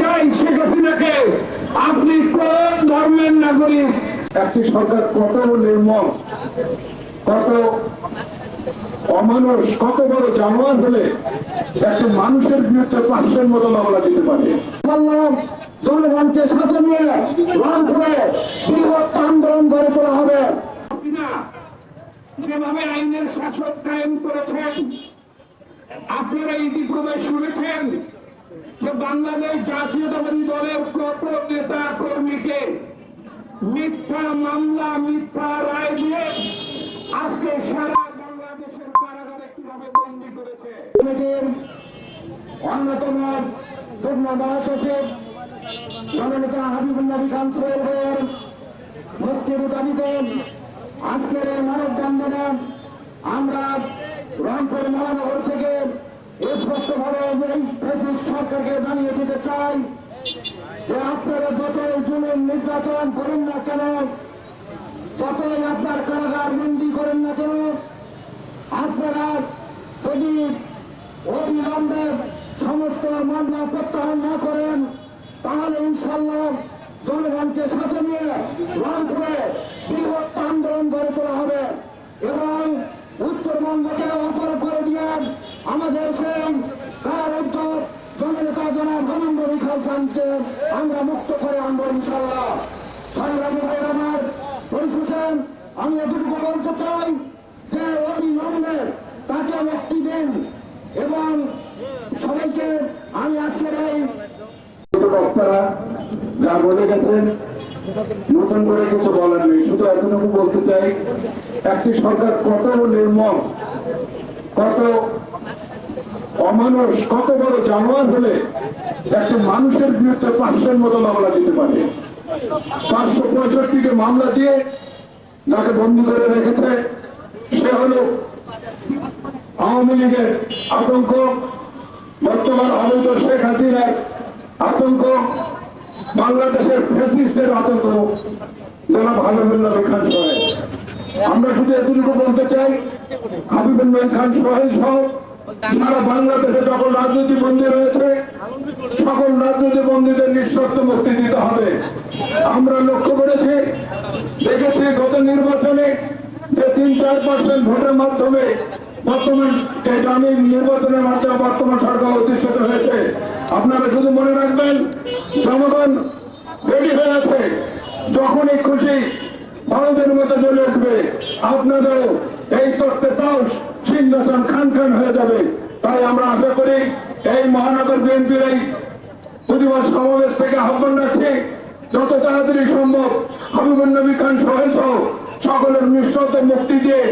চাই শেখ হাসিনাকে, আপনি কোন ধর্মের নাগরিক? একটি সরকার কত নির্মম, কত অমানুষ, কত বড় জানোয়ার হলে একটা মানুষের বিরুদ্ধে পাঁচশোর মতো মামলা দিতে পারে? জনগণকে সাথে নিয়ে রামপুরে বৃহৎ আন্দোলন গড়ে তোলা হবে। যেভাবে আইনের শাসন কায়েম করেছেন, আপনারা ইতিপূর্বে শুনেছেন। যে বাংলাদেশ জাতীয়তাবাদী দলের কত নেতা কর্মীকে মিথ্যা মামলা, মিথ্যা রায় দিয়ে আজকে সারা বাংলাদেশের কারাগারে কীভাবে বন্দী করেছে? অন্যতম মহাসচিব খান সোহেল ভাইয়ের মুক্তির দাবিতে আজকের এই মানববন্ধনে আমরা রংপুর মহানগর থেকে স্পষ্টভাবে এই সরকারকে জানিয়ে দিতে চাই যে আপনারা যতই জুলুম, নির্যাতন করেন না কেন, যতই আপনার কারাগার বন্দি করেন না কেন, আপনারা যদি অবিলম্বে সমস্ত মামলা প্রত্যাহার না করেন, তাহলে ইনশাল্লাহ জনগণকে সাথে নিয়ে রংপুরে বৃহৎ আন্দোলন গড়ে তোলা হবে এবং উত্তরবঙ্গকে অফার করে দিয়ে আমাদের সেই কারারুদ্ধ জননেতা জনাব ধর্মেন্দ্র বিখাল আমরা মুক্ত করে আনব ইনশাল্লাহ আমার পরিশেষে আমি এটুকু বলতে চাই যে অবিলম্বে তাকে মুক্তি দিন এবং সবাইকে আমি আজকের এই যা বলে গেছেন, নতুন করে কিছু বলার নেই। শুধু এতটুকু বলতে চাই, একটি সরকার কত নির্মম, কত অমানুষ, কত বড় জানোয়ার হলে একটা মানুষের বিরুদ্ধে পাঁচশোর মতো মামলা দিতে পারে। পাঁচশো পঁয়ষট্টিকে মামলা দিয়ে যাকে বন্দি করে রেখেছে, সে হলো আওয়ামী লীগের আতঙ্ক, বর্তমান অবৈধ শেখ হাসিনার আতঙ্ক, বাংলাদেশের ফ্যাসিস্টের আতঙ্ক যারা হাবিবুল্লাহ খান সোহেল আমরা শুধু এতটুকু বলতে চাই হাবিবুল্লাহ খান সোহেল সহ, সারা বাংলাদেশে যখন রাজনীতি বন্দী রয়েছে সকল রাজনৈতিক বন্দীদের নিঃশর্ত মুক্তি দিতে হবে। আমরা লক্ষ্য করেছি, দেখেছি গত নির্বাচনে যে তিন চার পার্সেন্ট ভোটের মাধ্যমে বর্তমান দামি নির্বাচনের মাধ্যমে বর্তমান সরকার অধিষ্ঠিত হয়েছে। আপনারা শুধু মনে রাখবেন, জনগণ রেডি হয়ে আছে, যখনই খুশি ভারতের মতো চলে উঠবে আপনাদের এই তত্ত্বে তাও সিংহাসন খান খান হয়ে যাবে। তাই আমরা আশা করি, এই মহানগর বিএনপির এই প্রতিবাদ সমাবেশ থেকে আহ্বান রাখছি, যত তাড়াতাড়ি সম্ভব হাবিবুল নবী খান সহ সকলের নিঃশব্দ মুক্তি দিয়ে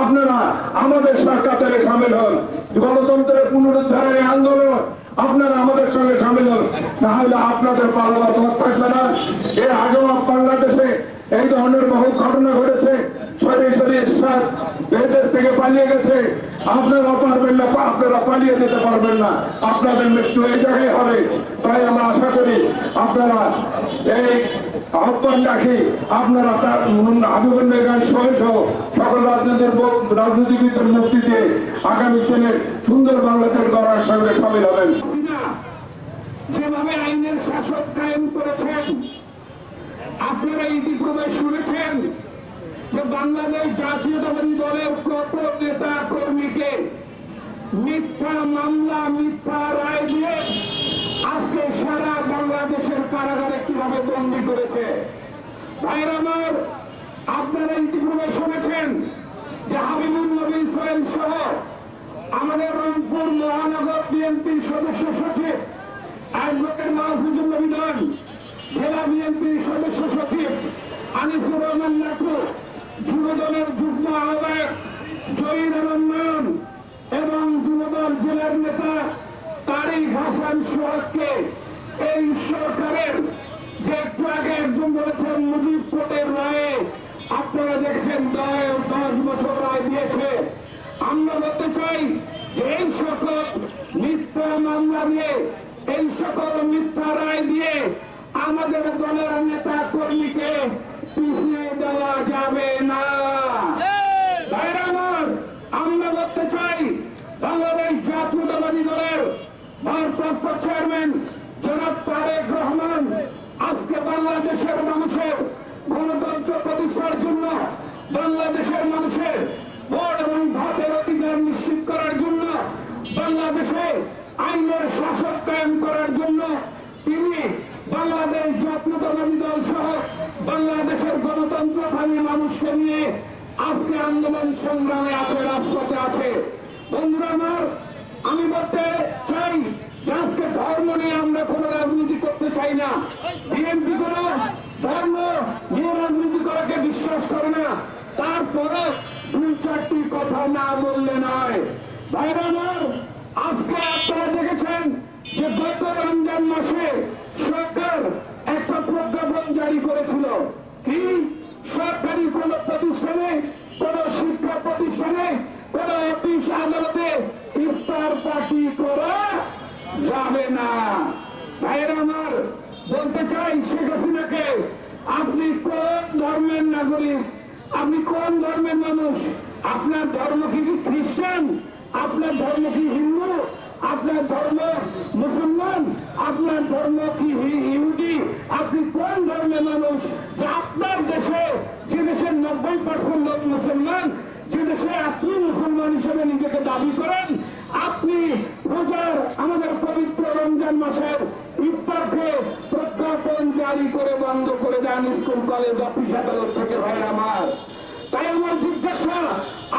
আপনারা আমাদের সাক্ষাতের সামিল হন। গণতন্ত্রের পুনরুদ্ধারের আন্দোলন আপনারা আমাদের সঙ্গে সামিল হন। না হলে আপনাদের পালাবার থাকবে না। এর আগেও বাংলাদেশে এই ধরনের বহু ঘটনা ঘটেছে শরীর শরীর সাত এই দেশ থেকে পালিয়ে গেছে। আপনারা পারবেন না, আপনারা পালিয়ে যেতে পারবেন না। আপনাদের মৃত্যু এই জায়গায় হবে। তাই আমরা আশা করি আপনারা এই আহ্বান রাখি, আপনারা তার হাবিবুল মেঘান সহ সকল রাজনীতির রাজনীতিবিদদের মুক্তি দিয়ে আগামী দিনে সুন্দর বাংলাদেশ গড়ার সঙ্গে সামিল হবেন। যেভাবে আইনের শাসন কায়েম করেছেন, আপনারা ইতিপূর্বে শুনেছেন যে বাংলাদেশ জাতীয়তাবাদী মিথ্যা মামলা, মিথ্যা রায় দিয়ে আজকে সারা বাংলাদেশের কারাগারে কীভাবে বন্দী করেছে? আমার, আপনারা ইতিপূর্বে শুনেছেন যে হাবিবুল নবী সোহেল সহ আমাদের রংপুর মহানগর বিএনপির সদস্য সচিব, অ্যাডভোকেট মাহফুজুল নবী নন, জেলা বিএনপির সদস্য সচিব আনিসুর রহমান লাকু যুবদলের যুগ্ম আহ্বায়ক জহির রহমান এবং যুবদল জেলার নেতা তারিক হাসান সোহাগকে এই সরকারের যে একটু আগে একজন বলেছেন মুজিব কোর্টের রায়ে, আপনারা দেখেছেন দশ দশ বছর রায় দিয়েছে। আমরা বলতে চাই যে এই সকল মিথ্যা মামলা দিয়ে, এই সকল মিথ্যা রায় দিয়ে আমাদের দলের নেতা কর্মীকে পিছিয়ে দেওয়া যাবে না। ভারপ্রাপ্ত চেয়ারম্যান, জনাব তারেক রহমান, আজকে বাংলাদেশের মানুষের গণতন্ত্র প্রতিষ্ঠার জন্য বাংলাদেশের মানুষের ভোট এবং ভাতের অধিকার নিশ্চিত করার জন্য, বাংলাদেশে আইনের শাসক কায়েম করার জন্য তিনি বাংলাদেশ জাতীয়তাবাদী দল সহ বাংলাদেশের গণতন্ত্র গণতন্ত্রকামী মানুষকে নিয়ে আজকে আন্দোলন সংগ্রামে আছে রাষ্ট্রতে আছে। বন্ধুরা আমার, আমি বলতে চাই আজকে ধর্ম নিয়ে আমরা কোন রাজনীতি করতে চাই না, বিএনপি কোন ধর্ম নিয়ে রাজনীতি করাকে বিশ্বাস করে না। তারপরে দুই চারটি কথা না বললে নয়। ভাইরা আমার, আজকে আপনারা দেখেছেন যে গত রমজান মাসে সরকার একটা প্রজ্ঞাপন জারি করেছিল কি সরকারি কোন প্রতিষ্ঠানে কোন শিক্ষা প্রতিষ্ঠানে কোন অফিস আদালতে ইফতার পার্টি করা যাবে না। ভাইয়ের আমার, বলতে চাই শেখ হাসিনাকে, আপনি কোন ধর্মের নাগরিক? আপনি কোন ধর্মের মানুষ? আপনার ধর্ম কি খ্রিস্টান? আপনার ধর্ম কি হিন্দু? আপনার ধর্ম মুসলমান? আপনার ধর্ম কি ইহুদি? আপনি কোন ধর্মের মানুষ? যে আপনার দেশে যে দেশের নব্বই পার্সেন্ট লোক মুসলমান, যে দেশে আপনি মুসলমান হিসেবে নিজেকে দাবি করেন, আপনি রোজার আমাদের রমজান মাসের ইফতারকে প্রজ্ঞাপন জারি করে বন্ধ করে দেন স্কুল কলেজ অফিস আদালত থেকে ভাই আমার। তাই আমার জিজ্ঞাসা,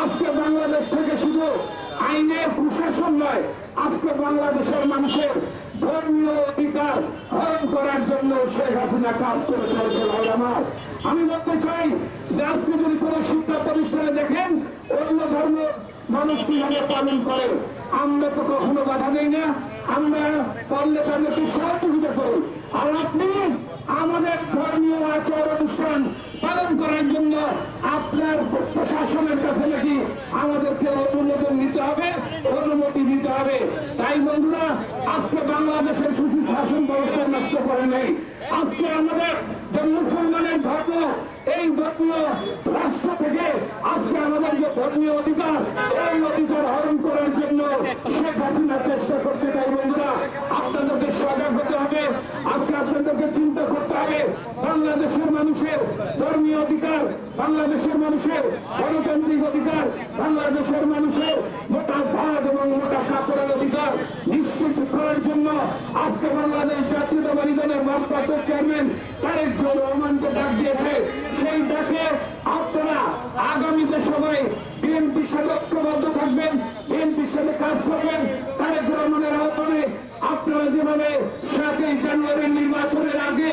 আজকে বাংলাদেশ থেকে শুধু আইনের প্রশাসন নয়, আজকে বাংলাদেশের মানুষের ধর্মীয় অধিকার হরণ করার জন্য শেখ হাসিনা কাজ করে চলেছে ভাই আমার। আমি বলতে চাই যে আজকে যদি কোনো শিক্ষা প্রতিষ্ঠানে দেখেন, অন্য ধর্ম মানুষ কীভাবে পালন করে, আমরা তো কখনো বাধা দেই না। আমরা পারলে পারলে তাদেরকে সহযোগিতা করি আর আপনি আমাদের ধর্মীয় আচার অনুষ্ঠান পালন করার জন্য আপনার প্রশাসনের কাছে নাকি আমাদেরকে অনুমোদন নিতে হবে, অনুমতি দিতে হবে। তাই বন্ধুরা, আজকে বাংলাদেশের শিশু শাসন ব্যবস্থা নষ্ট করে নেই। আজকে আমাদের যে মুসলমানের ধর্ম এই ধর্মীয় রাষ্ট্র থেকে আজকে আমাদের যে ধর্মীয় অধিকার, এই অধিকার হরণ করার জন্য শেখ হাসিনা চেষ্টা করছে। তাই বন্ধুরা, আপনাদেরকে সজাগ হতে হবে। আজকে আপনাদেরকে চিন্তা করতে হবে, বাংলাদেশের মানুষের ধর্মীয় অধিকার, বাংলাদেশের মানুষের গণতান্ত্রিক অধিকার, বাংলাদেশের মানুষের মোটা ভাত এবং মোটা কাপড়ের অধিকার নিশ্চিত করার জন্য আজকে বাংলাদেশ জাতীয়তাবাদী দলের ভারপ্রাপ্ত চেয়ারম্যান তারেক রহমানকে ডাক দিয়েছে। সেই ডাকে আপনারা আগামীতে সবাই বিএনপির সাথে ঐক্যবদ্ধ থাকবেন বিএনপির সাথে কাজ করবেন। তারেক রহমানের আহ্বানে আপনারা যেভাবে সাতই জানুয়ারির নির্বাচনের আগে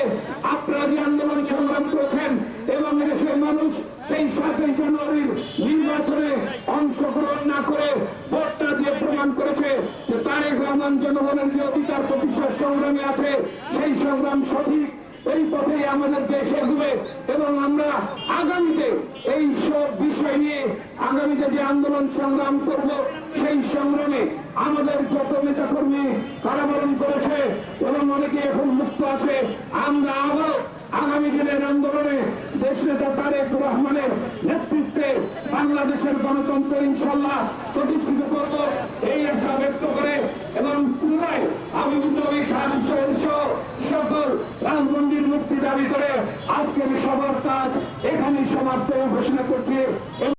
আপনারা যে আন্দোলন সংগ্রাম করেছেন এবং দেশের মানুষ সেই সাতই জানুয়ারির নির্বাচনে অংশগ্রহণ না করে ভোটটা দিয়ে প্রমাণ করেছে যে তারেক রহমান জনগণের যে অধিকার প্রতিষ্ঠার সংগ্রামে আছে সেই সংগ্রাম সঠিক এই পথেই আমাদের দেশ এগোবে এবং আমরা আগামীতে এই সব বিষয় নিয়ে আগামীতে যে আন্দোলন সংগ্রাম করব, সেই সংগ্রামে আমাদের যত নেতা কর্মী কারাবরণ করেছে এবং অনেকে এখন মুক্ত আছে, আমরা আবারও আগামী দিনের আন্দোলনে দেশ নেতা তারেক রহমানের নেতৃত্বে বাংলাদেশের গণতন্ত্র ইনশাল্লাহ প্রতিষ্ঠিত করব। এই আশা ব্যক্ত করে এবং পুনরায় আমি খান সহ সকল রাম মন্দির মুক্তি দাবি করে আজকের সবার কাজ এখানেই সমাপ্ত। ঘোষণা করছি।